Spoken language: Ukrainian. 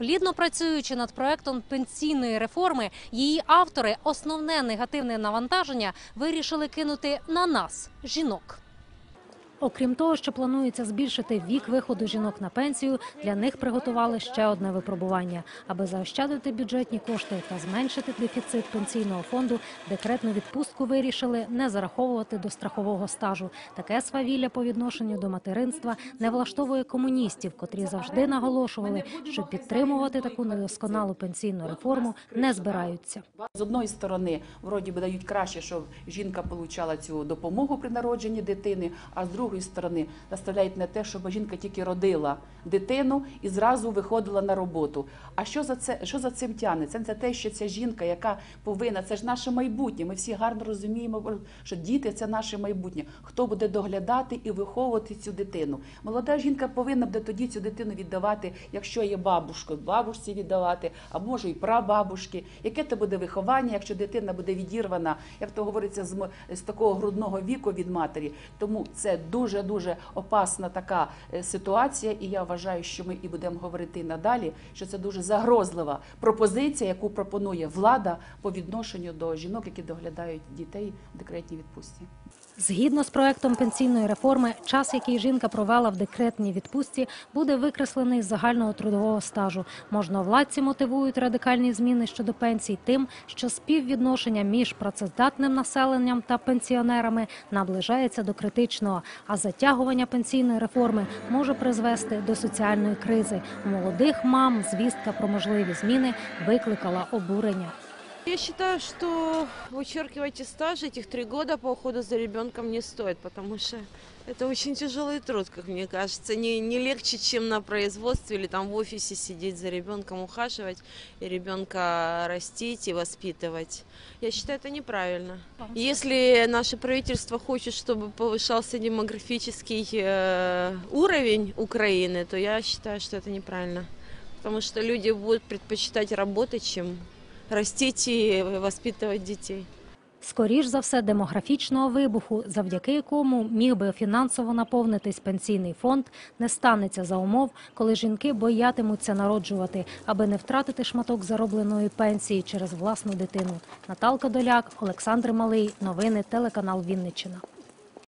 Плідно працюючи над проектом пенсійної реформи, її автори основне негативне навантаження вирішили кинути на нас, жінок. Окрім того, що планується збільшити вік виходу жінок на пенсію, для них приготували ще одне випробування. Аби заощадити бюджетні кошти та зменшити дефіцит пенсійного фонду, декретну відпустку вирішили не зараховувати до страхового стажу. Таке свавілля по відношенню до материнства не влаштовує комуністів, котрі завжди наголошували, що підтримувати таку недосконалу пенсійну реформу не збираються. З одної сторони, вроді би дають краще, щоб жінка отримала цю допомогу при народженні дитини, а з другої сторони наставляють на те, щоб жінка тільки родила дитину і зразу виходила на роботу. А що за це що за цим тягне? Це те, що ця жінка, яка повинна, це ж наше майбутнє. Ми всі гарно розуміємо, що діти це наше майбутнє. Хто буде доглядати і виховувати цю дитину? Молода жінка повинна буде тоді цю дитину віддавати, якщо є бабушка, бабушці віддавати, а може і прабабушки. Яке це буде виховання, якщо дитина буде відірвана, як то говориться, з, з такого грудного віку від матері? Тому це дуже дуже опасна така е, ситуація, і я вважаю, що ми і будемо говорити надалі, що це дуже загрозлива пропозиція, яку пропонує влада по відношенню до жінок, які доглядають дітей в декретній відпустці. Згідно з проектом пенсійної реформи, час, який жінка провела в декретній відпустці, буде викреслений з загального трудового стажу. Можновладці мотивують радикальні зміни щодо пенсій тим, що співвідношення між працездатним населенням та пенсіонерами наближається до критичного, а затягування пенсійної реформи може призвести до соціальної кризи. Молодих мам звістка про можливі зміни викликала обурення. Я считаю, что вычеркивать из стажа этих три года по уходу за ребенком не стоит, потому что это очень тяжелый труд, как мне кажется. Не, не легче, чем на производстве или там в офисе сидеть за ребенком, ухаживать и ребенка растить и воспитывать. Я считаю, это неправильно. Если наше правительство хочет, чтобы повышался демографический э, уровень Украины, то я считаю, что это неправильно. Потому что люди будут предпочитать работать, чем растить и воспитывать детей. Скоріш за все, демографічного вибуху, завдяки якому міг би фінансово наповнитись пенсійний фонд, не станеться за умов, коли жінки боятимуться народжувати, аби не втратити шматок заробленої пенсії через власну дитину. Наталка Доляк, Олександр Малий. Новини телеканал Вінниччина.